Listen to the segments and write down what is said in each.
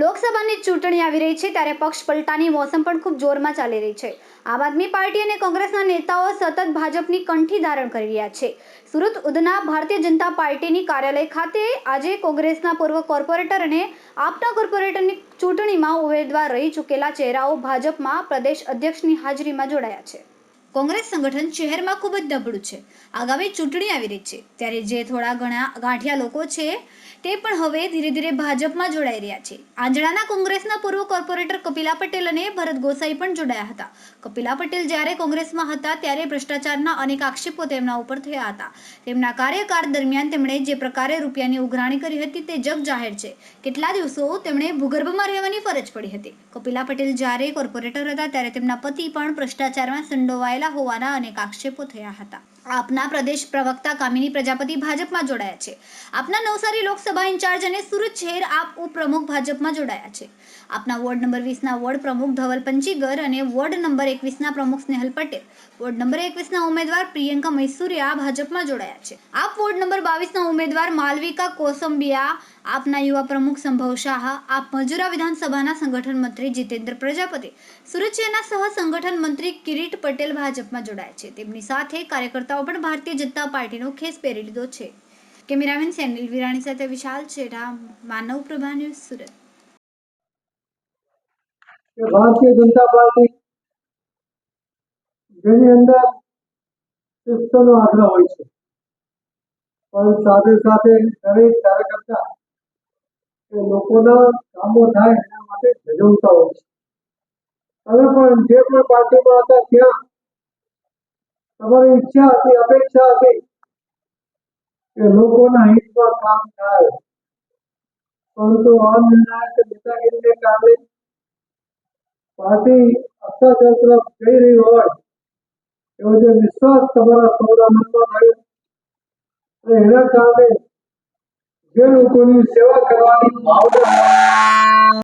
લોકસભાની ચૂંટણી આવી રહી છે ત્યારે પક્ષ પલટાની મોસમ પણ ખૂબ જોરમાં ચાલી રહી છે. આમ આદમી પાર્ટી અને કોંગ્રેસના નેતાઓ સતત ભાજપની કંઠી ધારણ કરી રહ્યા છે. સુરત ઉધના ભારતીય જનતા પાર્ટીની કાર્યાલય ખાતે આજે કોંગ્રેસના પૂર્વ કોર્પોરેટર અને આપના કોર્પોરેટરની ચૂંટણીમાં ઉમેદવાર રહી ચૂકેલા ચહેરાઓ ભાજપમાં પ્રદેશ અધ્યક્ષની હાજરીમાં જોડાયા છે. કોંગ્રેસ સંગઠન શહેરમાં ખૂબ જ નબળું છે. આગામી ચૂંટણી આવી રહી છે. ત્યારે જે થોડા ઘણા ગાંઠિયા લોકો છે, તે પણ હવે ધીરે ધીરે ભાજપમાં જોડાઈ રહ્યા છે. આંજણાના કોંગ્રેસના પૂર્વ કોર્પોરેટર કપિલા પટેલ અને ભરત ગોસાઈ પણ જોડાયા હતા. કપિલા પટેલ જ્યારે કોંગ્રેસમાં હતા, ત્યારે ભ્રષ્ટાચારના અનેક આક્ષેપો તેમના ઉપર થયા હતા. તેમના કાર્યકાળ દરમિયાન તેમણે જે પ્રકારે રૂપિયાની ઉઘરાણી કરી હતી, તે જગ જાહેર છે. કેટલા દિવસો તેમણે ભૂગર્ભમાં રહેવાની ફરજ પડી હતી. કપિલા પટેલ જ્યારે કોર્પોરેટર હતા, ત્યારે તેમના પતિ પણ ભ્રષ્ટાચારમાં સંડોવાયેલા હોવાના અનેક આક્ષેપો થયા હતા. આપના પ્રદેશ પ્રવક્તા કામિની પ્રજાપતિ ભાજપમાં જોડાયા છે. આપના નવસારી લોકસભા ઇન્ચાર્જ અને સુરત શહેર આપ ઉપપ્રમુખ ભાજપમાં જોડાયા છે. આપના વોર્ડ નંબર વીસના વોર્ડ પ્રમુખ ધવલ પંચીગર અને વોર્ડ નંબર એકવીસના પ્રમુખ સ્નેહલ પટેલ. વોર્ડ નંબર એકવીસના ઉમેદવાર પ્રિયંકા મૈસુરિયા ભાજપમાં જોડાયા છે. આપ વોર્ડ નંબર બાવીસના ઉમેદવાર માલવિકા કોસંબિયા, આપના યુવા પ્રમુખ સંભવ શાહ, આપ મજુરા વિધાનસભાના સંગઠન મંત્રી જીતેન્દ્ર પ્રજાપતિ, સુરત શહેરના સહ સંગઠન મંત્રી કિરીટ પટેલ ભાજપમાં જોડાયા છે. તેમની સાથે કાર્યકર્તાઓ પણ ભારતીય જનતા પાર્ટીનો ખેસ પહેરી લીધો છે. કેમેરામેન સેનિલ વિરાણી સાથે વિશાલ છેડા, માનવ પ્રભા ન્યૂઝ સુરત. ભારતીય જનતા પાર્ટી જેની અંદર શિસ્તનો આગ્રહ હોય છે. પણ સાથે સાથે દરેક કાર્યકર્તા એ લોકોના કામો થાય એના માટે ભજવતા હોય છે. તમે પણ જે પણ પાર્ટીમાં હતા ત્યાં તમારી ઈચ્છા હતી, અપેક્ષા હતી કે લોકોના હિતમાં કામ થાય. પરંતુ અનિર્ણાયક નેતાગીરીને કારણે પાર્ટી અત્યાચાર તરફ જઈ રહી હોય, એવો જે વિશ્વાસ તમારા સૌના મનમાં અને એના કારણે જે લોકોની સેવા કરવાની ભાવના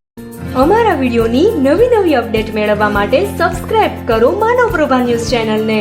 અમારા વિડીયોની નવી નવી અપડેટ મેળવવા માટે સબસ્ક્રાઇબ કરો માનવ પ્રભા ન્યૂઝ ચેનલને.